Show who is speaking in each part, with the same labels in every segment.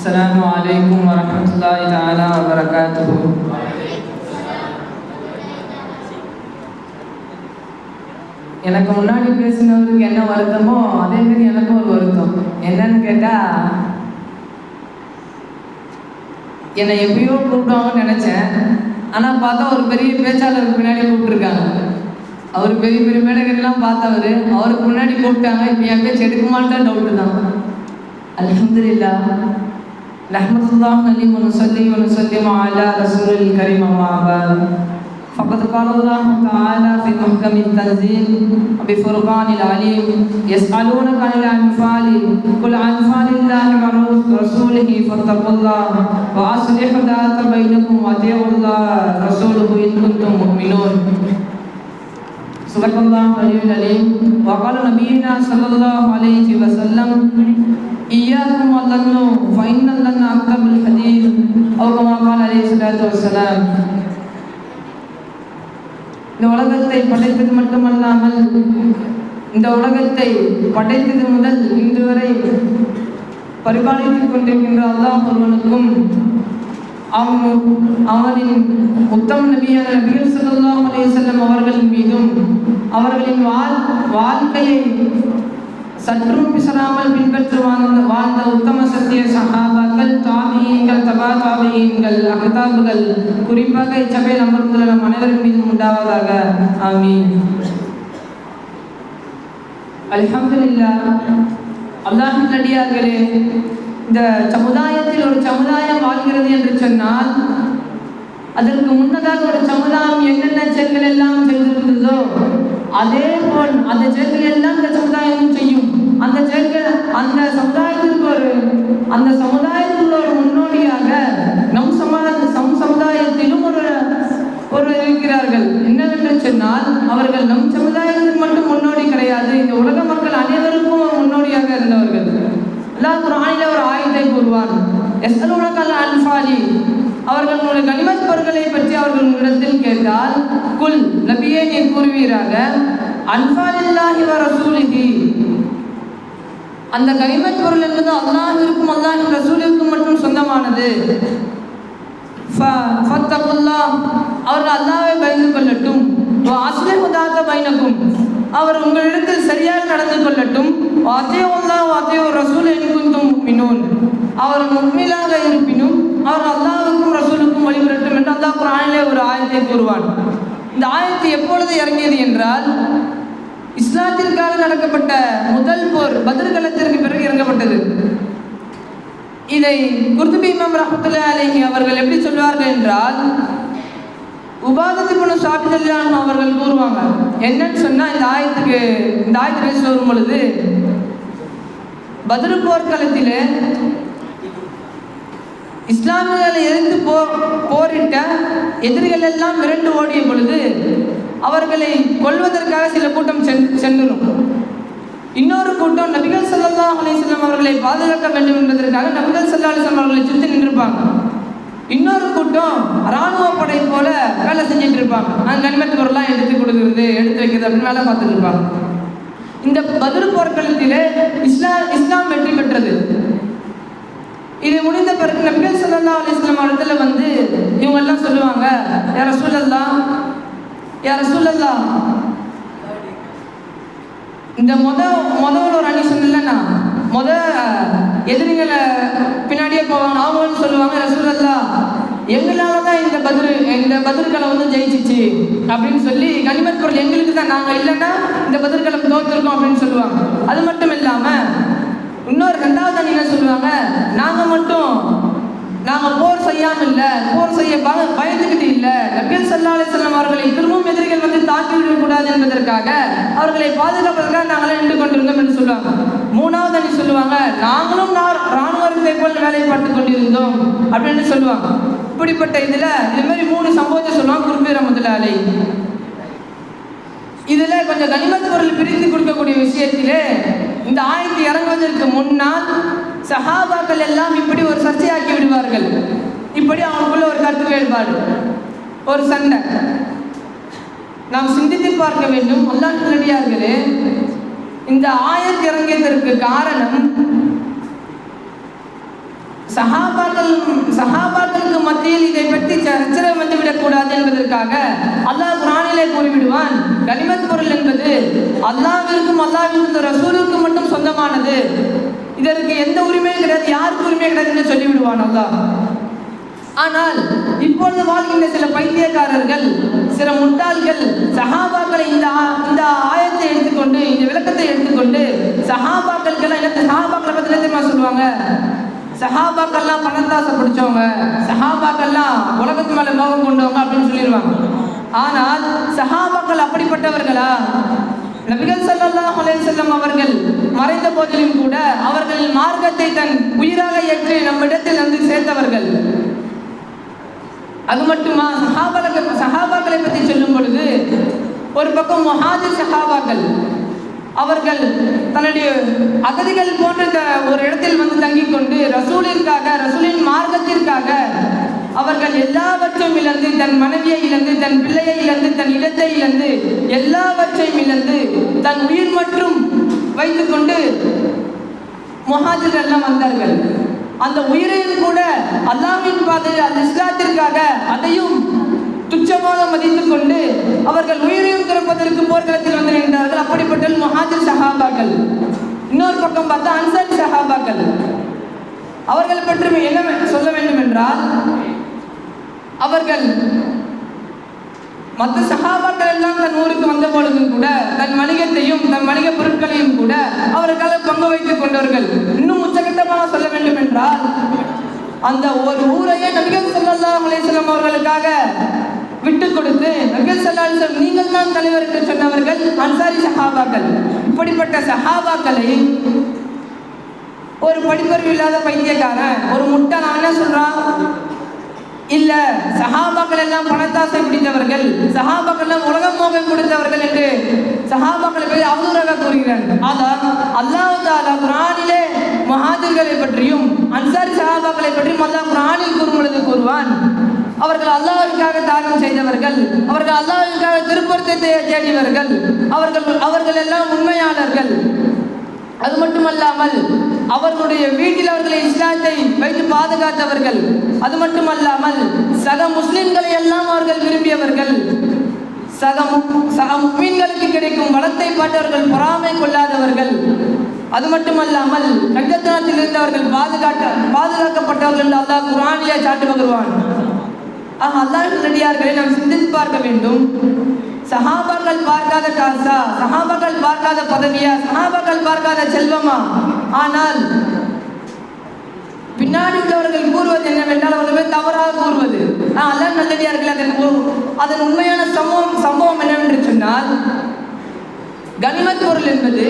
Speaker 1: السلام عليكم ورحمة الله تعالى وبركاته எனக்கு முன்னாடி பேசினவருக்கு என்ன வருத்தமோ அதே மாதிரி எனக்கும் ஒரு வருத்தம் என்னன்னு கேட்டா என்னை எப்பயோ கூப்பிடுவாங்கன்னு நினைச்சேன் ஆனா பார்த்தா ஒரு பெரிய பேச்சாளருக்கு பின்னாடி கூப்பிட்டுருக்காங்க அவர் பெரிய பெரிய மேடைகள்லாம் பார்த்தவர் அவருக்கு முன்னாடி கூப்பிட்டாங்க இப்போ என் பேச்சு எடுக்குமான்ட்டு டவுட்டு தான் نحمد الله عليه ونصلي ونسلم على رسول الكريم أما بعد. فقد قال الله تعالى في محكم التنزيل بفرقان العليم يسألونك عن الأنفال قل أنفال الله ورسوله فاتقوا الله واصلح ذات بينكم وأطيعوا الله رسوله إن كنتم مؤمنون. صدق الله العلي العليم وقال نبينا صلى الله عليه وسلم إياكم والظن فإن الظن أكذب الحديث أو كما قال عليه الصلاة والسلام இந்த உலகத்தை படைத்தது மட்டுமல்லாமல் இந்த உலகத்தை படைத்தது முதல் இன்று வரை பரிபாலித்துக் கொண்டிருக்கின்ற அல்லாஹ் ஒருவனுக்கும் அவன் அவனின் உத்தம நபியான நபிகள் சல்லாஹ் அலைஹி அவர்களின் மீதும் அவர்களின் வாழ் வாழ்க்கையை சற்றும் பிசராமல் பின்பற்றி வாழ்ந்த வாழ்ந்த உத்தம சத்திய சகாபாக்கள் தாபியீன்கள் தபா தாபியீன்கள் அகதாபுகள் குறிப்பாக இச்சபையில் அமர்ந்துள்ள நம் அனைவரின் மீதும் உண்டாவதாக. ஆமீன். அல்ஹம்துலில்லாஹ். அல்லாஹின் அடியார்களே இந்த சமுதாயத்தில் ஒரு சமுதாயம் வாழ்கிறது என்று சொன்னால் அதற்கு முன்னதாக ஒரு சமுதாயம் என்னென்ன செயல்கள் எல்லாம் செய்திருந்ததோ அதே போல் அந்த செயல்கள் எல்லாம் இந்த சமுதாயமும் செய்யும். அந்த செயல்கள் அந்த சமுதாயத்திற்கு ஒரு அந்த சமுதாயத்தில் ஒரு முன்னோடியாக நம் சமாத சம் சமுதாயத்திலும் ஒரு ஒரு இருக்கிறார்கள். என்னவென்று சொன்னால் அவர்கள் நம் சமுதாய மட்டும் முன்னோடி கிடையாது இந்த உலக மக்கள் அனைவருக்கும் ஒரு முன்னோடியாக இருந்தவர்கள் அல்லாஹ் குர்ஆனிலே ஒரு ஆயத்தை கூறுவான் எஸ்அலுனகல் அன்பாலி அவர்கள் உங்களுடைய கனிமத் பொருட்களை பற்றி அவர்கள் உங்களிடத்தில் கேட்டால் குல் நபியே நீர் கூறுவீராக அன்பாலில்லாஹி வ ரசூலிஹி. அந்த கனிமத் பொருள் என்பது அல்லாஹிற்கும் அல்லாஹின் ரசூலிற்கும் மட்டும் சொந்தமானது. ஃப- அவர்கள் அல்லாவை பயந்து கொள்ளட்டும். அஸ்லிஹு உதாத்த பயணக்கும் அவர் உங்களிடத்தில் சரியாக நடந்து கொள்ளட்டும். வாத்தியவுல்லா வாத்தியோ ரசூல் என்கும் மினோன் அவர் உண்மையிலாக இருப்பினும் அவர் அல்லாவுக்கும் ரசூலுக்கும் வழிபடட்டும் என்று அல்லாஹ் குரானிலே ஒரு ஆயத்தை கூறுவான். இந்த ஆயத்து எப்பொழுது இறங்கியது என்றால் இஸ்லாத்திற்காக நடக்கப்பட்ட முதல் போர் பதிர்களத்திற்கு பிறகு இறங்கப்பட்டது. இதை குர்துபி இமாம் ரஹத்துல்லா அலஹி அவர்கள் எப்படி சொல்வார்கள் என்றால் உபாதத்து குணு சாப்பிடலாம் அவர்கள் கூறுவாங்க. என்னன்னு சொன்னால் இந்த ஆயத்துக்கு இந்த ஆயத்து பேசி வரும் பொழுது பதில் போர்க்களத்தில் இஸ்லாமியர்களை எதிர்த்து போ போரிட்ட எதிரிகள் எல்லாம் மிரண்டு ஓடிய பொழுது அவர்களை கொள்வதற்காக சில கூட்டம் சென் சென்றுரும் இன்னொரு கூட்டம் நபிகள் சல்லா அலைஹி அவர்களை பாதுகாக்க வேண்டும் என்பதற்காக நபிகள் சல்லா அலிஸ்லாம் அவர்களை சுற்றி நின்றிருப்பாங்க. இன்னொரு கூட்டம் ராணுவ படை போல வேலை செஞ்சுட்டு இருப்பாங்க. அந்த கனிமத் பொருள்லாம் எடுத்து கொடுக்குறது எடுத்து வைக்கிறது அப்படின்னு வேலை பார்த்துட்டு இருப்பாங்க. இந்த பதில் போர்க்களத்திலே இஸ்லாம் இஸ்லாம் வெற்றி இது முடிந்த பிறகு நபிகள் சொல்லல்லா அலிஸ்லாம் இடத்துல வந்து இவங்க எல்லாம் சொல்லுவாங்க யார சூழல்லா யார சூழல்லா இந்த முத மொதல் ஒரு அணி சொன்னலண்ணா முத எதிரிகளை பின்னாடியே போவாங்க அவங்களும் சொல்லுவாங்க ரசூலல்லா எங்களால தான் இந்த பதில் இந்த பதில்களை வந்து ஜெயிச்சிச்சு அப்படின்னு சொல்லி கனிமத் பொருள் எங்களுக்கு தான் நாங்கள் இல்லைன்னா இந்த பதில்களை தோத்துருக்கோம் அப்படின்னு சொல்லுவாங்க. அது மட்டும் இல்லாமல் இன்னொரு ரெண்டாவது அணி என்ன சொல்லுவாங்க? நாங்கள் மட்டும் நாங்கள் போர் செய்யாமல் இல்லை போர் செய்ய பயந்துகிட்டு இல்லை. நபிகள் ஸல்லல்லாஹு அலைஹி அவர்களை திரும்பவும் எதிரிகள் வந்து தாக்கி விடக்கூடாது என்பதற்காக அவர்களை பாதுகாப்பதற்காக நாங்களே நின்று கொண்டிருந்தோம் என்று சொல்லுவாங்க. மூணாவது அணி சொல்லுவாங்க நாங்களும் ராணுவத்தை போல் வேலை பார்த்து கொண்டிருந்தோம் அப்படின்னு சொல்லுவாங்க. இப்படிப்பட்ட இதில் இது மாதிரி மூணு சம்பவத்தை சொல்லுவாங்க குருபீர முதலாளி இதுல கொஞ்சம் கனிமத் பொருள் பிரித்து கொடுக்கக்கூடிய விஷயத்திலே இந்த ஆயத்து இறங்குவதற்கு முன்னால் சஹாபாக்கள் எல்லாம் இப்படி ஒரு சர்ச்சையாக்கி விடுவார்கள். இப்படி அவனுக்குள்ள ஒரு கருத்து வேறுபாடு ஒரு சண்டை. நாம் சிந்தித்து பார்க்க வேண்டும். அல்லாஹ் நடிகார்களே இந்த ஆயத்து இறங்கியதற்கு காரணம் சஹாபாக்கள் சஹாபாக்களுக்கு மத்தியில் இதை பற்றி சர்ச்சை வந்துவிடக்கூடாது என்பதற்காக அல்லாஹ் குரானிலே கூறிவிடுவான் கனிமத் பொருள் என்பது அல்லாவிற்கும் அல்லாவிற்கும் ரசூலுக்கு மட்டும் சொந்தமானது. இதற்கு எந்த உரிமையும் கிடையாது யாருக்கு உரிமை கிடையாது என்று சொல்லிவிடுவான் அல்லாஹ். ஆனால் இப்பொழுது வாழ்கின்ற சில பைத்தியக்காரர்கள் சில முட்டாள்கள் சஹாபாக்களை இந்த இந்த ஆயத்தை எடுத்துக்கொண்டு இந்த விளக்கத்தை எடுத்துக்கொண்டு சஹாபாக்களுக்கெல்லாம் என்ன சஹாபாக்களை பற்றி என்ன தெரியுமா சொல்லுவாங்க? சஹாபாக்கள்லாம் பணத்தாசை பிடிச்சவங்க. சஹாபாக்கள்லாம் உலகத்து மேலே மோகம் கொண்டவங்க அப்படின்னு சொல்லிடுவாங்க. ஆனால் சஹாபாக்கள் அப்படிப்பட்டவர்களா? நபிகள் சல்லாஹ் அலைஹி அவர்கள் மறைந்த போதிலும் கூட அவர்களின் மார்க்கத்தை தன் உயிராக ஏற்று நம்மிடத்தில் வந்து சேர்ந்தவர்கள் அது மட்டுமா? சஹாபாக்கள் சஹாபாக்களை பற்றி சொல்லும் பொழுது ஒரு பக்கம் மொஹாஜி சஹாபாக்கள் அவர்கள் தன்னுடைய அகதிகள் போன்ற ஒரு இடத்தில் வந்து தங்கிக் கொண்டு ரசூலிற்காக ரசூலின் மார்க்கத்திற்காக அவர்கள் எல்லாவற்றையும் இழந்து தன் மனைவியை இழந்து தன் பிள்ளையை இழந்து தன் இடத்தை இழந்து எல்லாவற்றையும் இழந்து தன் உயிர் மற்றும் வைத்துக்கொண்டு முஹாஜிர்கள் எல்லாம் வந்தார்கள். அந்த உயிரையும் கூட அல்லாமின் பாதை அந்த இஸ்லாத்திற்காக அதையும் துச்சமாக மதித்துக் கொண்டு அவர்கள் உயிரையும் திறப்பதற்கு போர்க்களத்தில் வந்து நின்றார்கள். அப்படிப்பட்ட முஹாஜிர் சஹாபாக்கள். இன்னொரு பக்கம் பார்த்தா அன்சாரி சஹாபாக்கள். அவர்கள் பற்றி என்ன சொல்ல வேண்டும் என்றால் அவர்கள் மற்ற சகாபாக்கள் எல்லாம் தன் ஊருக்கு வந்த பொழுதும் கூட தன் வணிகத்தையும் தன் வணிக பொருட்களையும் கூட அவர்கள் பங்கு வைத்துக் கொண்டவர்கள். இன்னும் உச்சகட்டமாக சொல்ல வேண்டும் என்றால் அந்த ஒரு ஊரையே நபிகள் சொல்லலாம் அவர்களுக்காக விட்டு கொடுத்து நபிகள் ஸல்லல்லாஹு நீங்கள் தான் தலைவர் என்று சொன்னவர்கள் அன்சாரி சஹாபாக்கள். இப்படிப்பட்ட சஹாபாக்களை ஒரு படிப்பறிவு இல்லாத பைத்தியக்காரன் ஒரு முட்டை நான் என்ன சொல்றான் இல்ல சஹாபாக்கள் எல்லாம் பணத்தாசை பிடித்தவர்கள் சஹாபாக்கள் எல்லாம் உலக மோகம் கொடுத்தவர்கள் என்று சஹாபாக்களை பற்றி அவதூறாக கூறுகிறார் ஆனால் அல்லாஹ் தாலா குரானிலே மகாதிர்களை பற்றியும் அன்சாரி சஹாபாக்களை பற்றியும் அல்லாஹ் குரானில் கூறும் பொழுது கூறுவான் அவர்கள் அல்லாஹ்விற்காக தானம் செய்தவர்கள் அவர்கள் அல்லாஹ்விற்காக திருப்பத்தை தேடியவர்கள் அவர்கள் அவர்கள் எல்லாம் உண்மையாளர்கள். அது மட்டுமல்லாமல் அவர்களுடைய வீட்டில் அவர்களை இஸ்லாத்தை வைத்து பாதுகாத்தவர்கள். அது மட்டுமல்லாமல் சக முஸ்லிம்களை எல்லாம் அவர்கள் விரும்பியவர்கள். சக சக முக்மீன்களுக்கு கிடைக்கும் வளத்தை பார்த்தவர்கள் பொறாமை கொள்ளாதவர்கள். அது மட்டுமல்லாமல் கஞ்சத்தனத்தில் இருந்தவர்கள் பாதுகாக்க பாதுகாக்கப்பட்டவர்கள் அல்லாஹ் குரானியா சாட்டு வருவான் ஆக அல்லாஹ் நடிகார்களை நாம் சிந்தித்து பார்க்க வேண்டும். சஹாபாக்கள் பார்க்காத காசா? சஹாபாக்கள் பார்க்காத பதவியா? சஹாபாக்கள் பார்க்காத செல்வமா? ஆனால் பின்னாடி உள்ளவர்கள் கூறுவது என்னவென்றால் அவர்கள் தவறாக கூறுவது. ஆஹ் அல்லாஹ் நல்லடியார்கள் அதன் அதன் உண்மையான சம்பவம் சம்பவம் என்னவென்று சொன்னால் கனிமத் பொருள் என்பது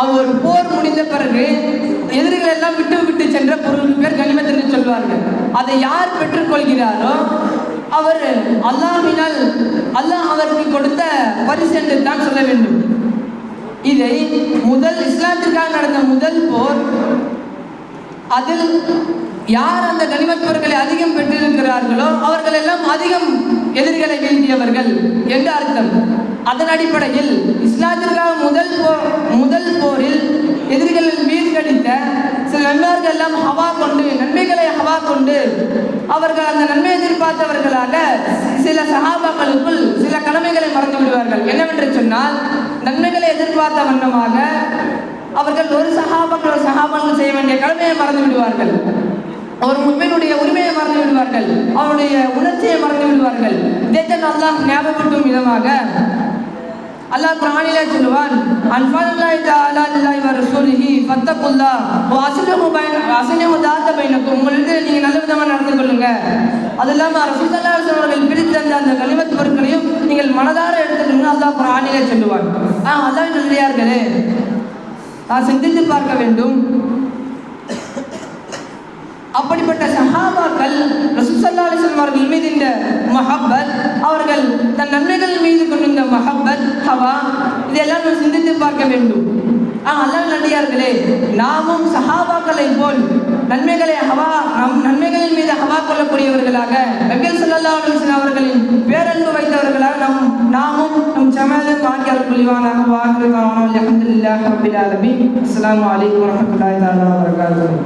Speaker 1: அவர் ஒரு போர் முடிந்த பிறகு எதிரிகள் எல்லாம் விட்டு விட்டு சென்ற பொருள் பேர் கனிமத் என்று சொல்வார்கள். அதை யார் பெற்றுக்கொள்கிறாரோ அவர் அல்லாஹ்வினால் அல்லாஹ் அவருக்கு கொடுத்த பரிசு என்று தான் சொல்ல வேண்டும். இதை முதல் இஸ்லாத்திற்காக நடந்த முதல் போர் அதில் யார் அந்த கனிமத் பொருட்களை அதிகம் பெற்றிருக்கிறார்களோ அவர்கள் எல்லாம் அதிகம் எதிரிகளை வீழ்த்தியவர்கள் என்று அர்த்தம். அதன் அடிப்படையில் இஸ்லாத்திற்காக முதல் போர் முதல் போரில் எதிரிகள் வீழ்கடித்த சில நண்பர்கள் எல்லாம் ஹவா கொண்டு நன்மைகளை ஹவா கொண்டு அவர்கள் அந்த நன்மை எதிர்பார்த்தவர்களாக சில சகாபாக்களுக்குள் சில கடமைகளை மறந்து விடுவார்கள். என்னவென்று சொன்னால் நன்மைகளை எதிர்பார்த்த வண்ணமாக அவர்கள் ஒரு சகாபாக்கள் ஒரு சகாபாக்கள் செய்ய வேண்டிய கடமையை மறந்து விடுவார்கள். ஒரு முன்பினுடைய உரிமையை மறந்து விடுவார்கள். அவருடைய உணர்ச்சியை மறந்து விடுவார்கள். இதைத்தான் அல்லாஹ் ஞாபகப்படுத்தும் விதமாக அல்லாஹ் குரானிலே சொல்லுவான் அன்ஃபல்லாஹி தஆலா லில்லாஹி வ ரசூலிஹி ஃபத்தகுல்லாஹ். வ அஸ்லிஹு பைன அஸ்லிஹு தாத்த பைனக்கும் உங்களுக்கு நீங்க நல்ல விதமா நடந்து கொள்ளுங்க. அது இல்லாம ரசூல் ஸல்லல்லாஹு அவர்கள் பிரித்து தந்த அந்த கனிமத் பொருட்களையும் நீங்கள் மனதார எடுத்துக்கணும் அல்லாஹ் குரானிலே சொல்லுவான். ஆ அல்லாஹ் நல்லடியார்களே நான் சிந்தித்து பார்க்க வேண்டும். அப்படிப்பட்ட சஹாபாக்கள் ரசூசல்லா அலிஸ்லாம் அவர்கள் மீது இந்த மஹப்பத் அவர்கள் தன் நன்மைகள் மீது கொண்டிருந்த மஹப்பத் ஹவா இதெல்லாம் நாம் சிந்தித்து பார்க்க வேண்டும். ஆ அல்லாஹ் நடிகார்களே நாமும் சஹாபாக்களை போல் நன்மைகளை ஹவா நம் நன்மைகளின் மீது ஹவா கொள்ளக்கூடியவர்களாக நபிகள் ஸல்லல்லாஹு அலைஹி அவர்களின் பேரன்பு வைத்தவர்களாக நாம் நாமும் நம் சமயம் வாழ்க்கையால் புலிவானாக வாழ்க்கை அலமதுல்லாஹ் ரபில் ஆலமீன். அஸ்லாம் அலைக்கும் வரஹ்மத்துல்லாஹி தாலா வபரகாத்துஹு.